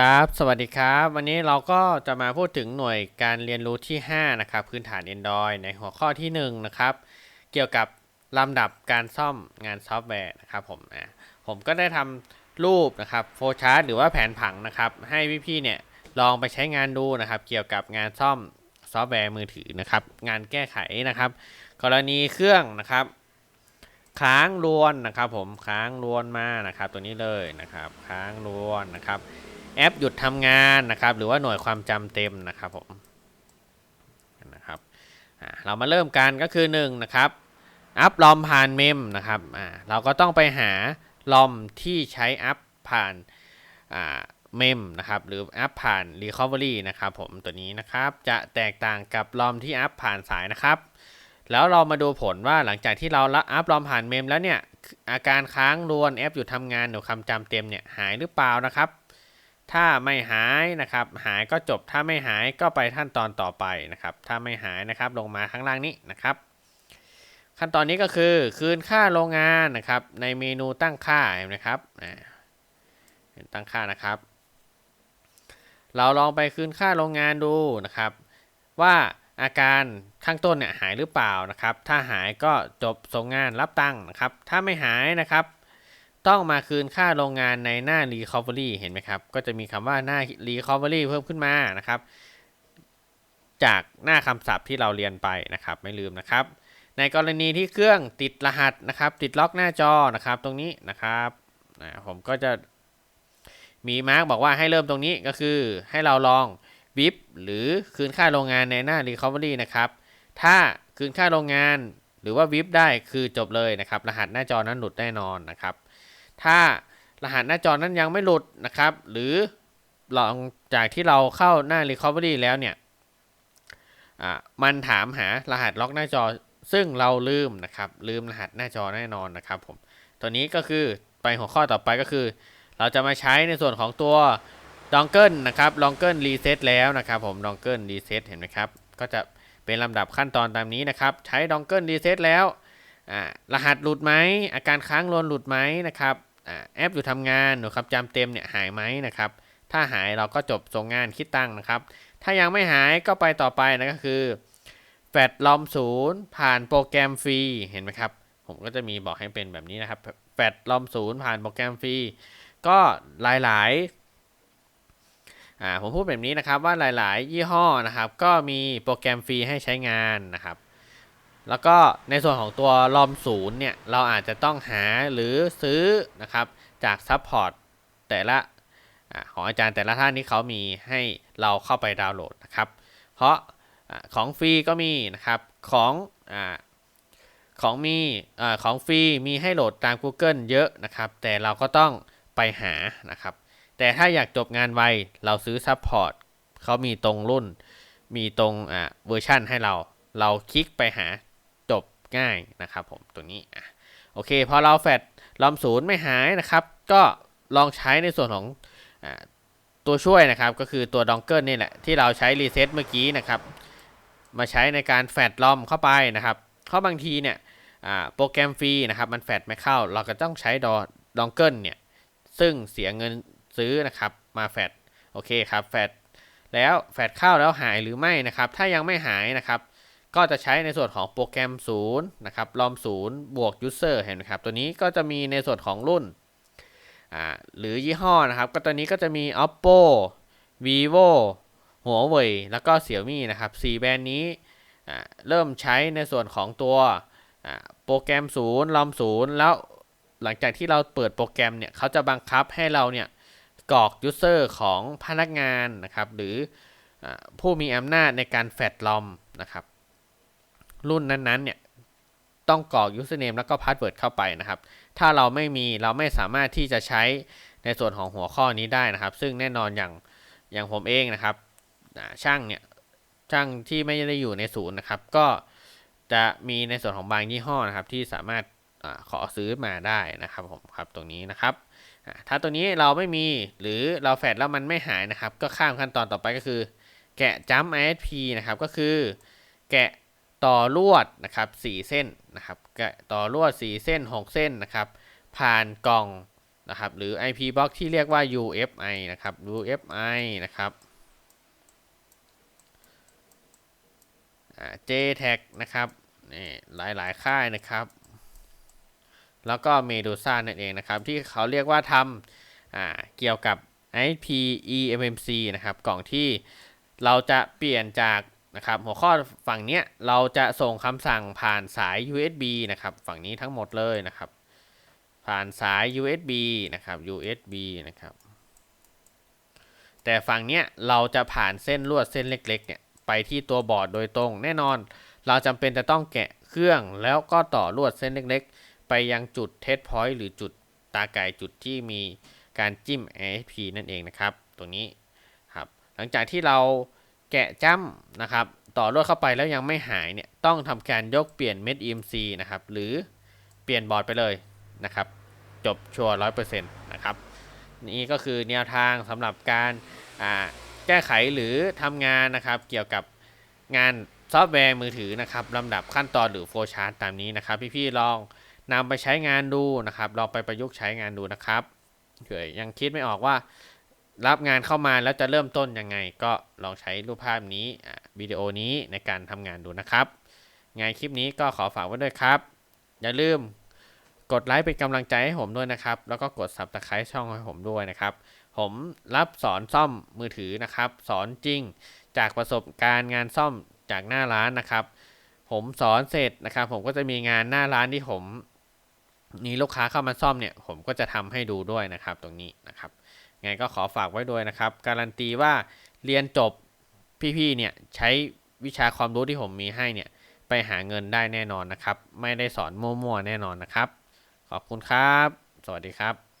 ครับ สวัสดีครับ วันนี้เราก็จะมาพูดถึงหน่วยการเรียนรู้ที่ 5 นะครับ พื้นฐาน Android ในหัวข้อที่ 1 นะครับ เกี่ยวกับลำดับการซ่อมงานซอฟต์แวร์นะครับผมอะผมก็ได้ทำรูปนะครับโฟชาร์ตหรือว่าแผนผังนะครับ ให้พี่ๆเนี่ยลองไปใช้งานดูนะครับ เกี่ยวกับงานซ่อมซอฟต์แวร์มือถือนะครับ งานแก้ไขนะครับ กรณีเครื่องนะครับค้างรวนนะครับ ผมค้างรวนมานะครับ ตัวนี้เลยนะครับ ค้างรวนนะครับ แอปหยุดทำงานนะครับ หรือว่าหน่วยความจำเต็มนะครับผมนะครับเรามาเริ่มกันก็คือ1นะครับอัพลอมผ่านเมมนะครับอ่าเราก็ต้องไปหาลอมที่ใช้อัพผ่านอ่าเมมนะครับหรืออัพผ่าน Recovery นะครับผมตัวนี้นะครับจะแตกต่างกับลอมที่อัพผ่านสายนะครับ แล้วเรามาดูผลว่าหลังจากที่เราอัพลอมผ่านเมมแล้วเนี่ยอาการค้างรวนแอปหยุดทำงานหรือคำจำเต็มเนี่ยหายหรือเปล่านะครับ ถ้าไม่หายนะครับ หายก็จบถ้าไม่หายก็ไปขั้นตอนต่อไปนะครับ ถ้าไม่หายนะครับลงมาข้างล่างนี้นะครับ ขั้นตอนนี้ก็คือคืนค่าโรงงานนะครับ ในเมนูตั้งค่าเห็นไหมครับตั้งค่านะครับ เราลองไปคืนค่าโรงงานดูนะครับ ว่าอาการข้างต้นเนี่ยหายหรือเปล่านะครับ ถ้าหายก็จบส่งงานรับตังค์นะครับ ถ้าไม่หายนะครับ ต้องมาคืนค่าโรงงานในหน้า Recovery เห็นไหมครับ ก็จะมีคำว่าหน้า Recovery เพิ่มขึ้นมานะครับ จากหน้าคำศัพท์ที่เราเรียนไปนะครับ ไม่ลืมนะครับ ในกรณีที่เครื่องติดรหัสนะครับ ติดล็อกหน้าจอนะครับ ตรงนี้นะครับนะผมก็จะมีมาร์กบอกว่าให้เริ่มตรงนี้ก็คือให้เราลองวิบหรือคืนค่าโรงงานในหน้า Recovery นะครับ ถ้าคืนค่าโรงงานหรือว่าวิบได้คือจบเลยนะครับ รหัสหน้าจอนั้นหลุดแน่นอนนะครับ ถ้ารหัสหน้าจอนั้นยังไม่หลุดนะครับ หรือหลังจากที่เราเข้าหน้า Recovery แล้วเนี่ยมันถามหารหัสล็อกหน้าจอซึ่งเราลืมนะครับ ลืมรหัสหน้าจอแน่นอนนะครับผมตัวนี้ก็คือไปหัวข้อต่อไปก็คือ เราจะมาใช้ในส่วนของตัวดองเกิลนะครับดองเกิลรีเซ็ตแล้วนะครับผมดองเกิลรีเซ็ตเห็นไหมครับ ก็จะเป็นลำดับขั้นตอนตามนี้นะครับ ใช้ดองเกิลรีเซ็ตแล้วรหัสหลุดไหมอาการค้างรวนหลุดไหมนะครับ แอปอยู่ทำงานหนูครับจำเต็มเนี่ยหายไหมนะครับ ถ้าหายเราก็จบส่งงานคิดตังค์นะครับ ถ้ายังไม่หายก็ไปต่อไปนะก็คือแฟดลอมศูนย์ผ่านโปรแกรมฟรีเห็นไหมครับ ผมก็จะมีบอกให้เป็นแบบนี้นะครับแฟดลอมศูนย์ผ่านโปรแกรมฟรีก็หลายๆอ่าผมพูดแบบนี้นะครับว่าหลาย ๆ ยี่ห้อนะครับ ก็มีโปรแกรมฟรีให้ใช้งานนะครับ แล้วก็ในส่วนของตัวลอมศูนย์เนี่ย เราอาจจะต้องหาหรือซื้อนะครับ จากซัพพอร์ตแต่ละอของอาจารย์แต่ละท่านนี้เขามีให้เราเข้าไปดาวน์โหลดนะครับ เพราะของฟรีก็มีนะครับ ของอของมีอของฟรีมีให้โหลดตาม Google เยอะนะครับ แต่เราก็ต้องไปหานะครับ แต่ถ้าอยากจบงานไว เราซื้อซัพพอร์ตเขามีตรงรุ่น มีตรงเวอร์ชั่นให้เรา เราคลิกไปหาจบ ง่ายนะครับผมตรงนี้อะโอเคพอเราแฟดลอมศูนย์ไม่หายนะครับ ก็ลองใช้ในส่วนของอตัวช่วยนะครับ ก็คือตัวดองเกิลนี่แหละที่เราใช้รีเซ็ตเมื่อกี้นะครับ มาใช้ในการแฟดลอมเข้าไปนะครับเพราะบางทีเนี่ยโปรแกรมฟรีนะครับ มันแฟดไม่เข้า เราก็ต้องใช้ดอดองเกิลเนี่ย ซึ่งเสียเงินซื้อนะครับมาแฟดโอเคครับแฟดแล้วแฟดเข้าแล้วหายหรือไม่นะครับ ถ้ายังไม่หายนะครับ ก็จะใช้ในส่วนของโปรแกรม 0 นะครับ ลอม 0 บวก user เห็นไหมครับ ตัวนี้ก็จะมีในส่วนของรุ่น หรือยี่ห้อนะครับ ก็ตัวนี้ก็จะมี oppo vivo หัวเว่ยแล้วก็ xiaomi นะครับ 4 แบรนด์นี้เริ่มใช้ในส่วนของตัวโปรแกรม 0 ลอม 0 แล้วหลังจากที่เราเปิดโปรแกรมเนี่ยเขาจะบังคับให้เราเนี่ยกรอก user ของพนักงานนะครับ หรืออผู้มีอำนาจในการแฟดลอมนะครับ รุ่นนั้นๆเนี่ยต้องกรอก username แล้วก็ password เข้าไปนะครับ ถ้าเราไม่มีเราไม่สามารถที่จะใช้ในส่วนของหัวข้อนี้ได้นะครับ ซึ่งแน่นอนอย่างอย่างผมเองนะครับช่างเนี่ยช่างที่ไม่ได้อยู่ในศูนย์นะครับ ก็จะมีในส่วนของบางยี่ห้อนะครับ ที่สามารถอขอซื้อมาได้นะครับผมครับตรงนี้นะครับถ้าตัวนี้เราไม่มีหรือเราแฟดแล้วมันไม่หายนะครับ ก็ข้ามขั้นตอนต่อไปก็คือ แกะจัม ISP นะครับก็คือแกะ ต่อลวดนะครับ4เส้นนะครับต่อลวด 4 เส้น 6 เส้นนะครับ ผ่านกล่องนะครับหรือ IP box ที่เรียกว่า UFI นะครับ UFI นะครับ JTAG นะครับนี่หลายๆค่ายนะครับ แล้วก็ Medusa นั่นเองนะครับ ที่เขาเรียกว่าทำเกี่ยวกับ IP eMMC นะครับ กล่องที่เราจะเปลี่ยนจาก นะครับหัวข้อฝั่งเนี้ยเราจะส่งคำสั่งผ่านสาย USB นะครับฝั่งนี้ทั้งหมดเลยนะครับ ผ่านสาย USB นะครับ USB นะครับแต่ฝั่งเนี้ยเราจะผ่านเส้นลวดเส้นเล็กๆเนี่ยไปที่ตัวบอร์ดโดยตรง แน่นอน เราจำเป็นจะต้องแกะเครื่องแล้วก็ต่อลวดเส้นเล็กๆ ไปยังจุดเทสพอยต์หรือจุดตาไก่จุดที่มีการจิ้ม ASP นั่นเองนะครับตรงนี้ครับหลังจากที่เรา แกะจ้ำนะครับ ต่อลวดเข้าไปแล้วยังไม่หายเนี่ยต้องทำการยกเปลี่ยนเม็ด EMC นะครับ หรือเปลี่ยนบอร์ดไปเลยนะครับ จบชัวร์ร้อยเปอร์เซ็นต์นะครับ นี่ก็คือแนวทางสำหรับการแก้ไขหรือทำงานนะครับ เกี่ยวกับงานซอฟต์แวร์มือถือนะครับลำดับขั้นตอนหรือโฟลชาร์ตตามนี้นะครับ พี่ๆลองนำไปใช้งานดูนะครับ ลองไปประยุกต์ใช้งานดูนะครับเผื่อยังคิดไม่ออกว่า รับงานเข้ามาแล้วจะเริ่มต้นยังไง ก็ลองใช้รูปภาพนี้วิดีโอนี้ในการทำงานดูนะครับไงคลิปนี้ก็ขอฝากไว้ด้วยครับ อย่าลืมกดไลค์เป็นกำลังใจให้ผมด้วยนะครับ แล้วก็กด subscribe ช่องให้ผมด้วยนะครับ ผมรับสอนซ่อมมือถือนะครับ สอนจริงจากประสบการณ์งานซ่อมจากหน้าร้านนะครับ ผมสอนเสร็จนะครับ ผมก็จะมีงานหน้าร้านที่ผมมีลูกค้าเข้ามาซ่อมเนี่ย ผมก็จะทำให้ดูด้วยนะครับ ตรงนี้นะครับ ไงก็ขอฝากไว้ด้วยนะครับ การันตีว่าเรียนจบพี่ๆเนี่ยใช้วิชาความรู้ที่ผมมีให้เนี่ยไปหาเงินได้แน่นอนนะครับ ไม่ได้สอนมั่วๆแน่นอนนะครับ ขอบคุณครับ สวัสดีครับ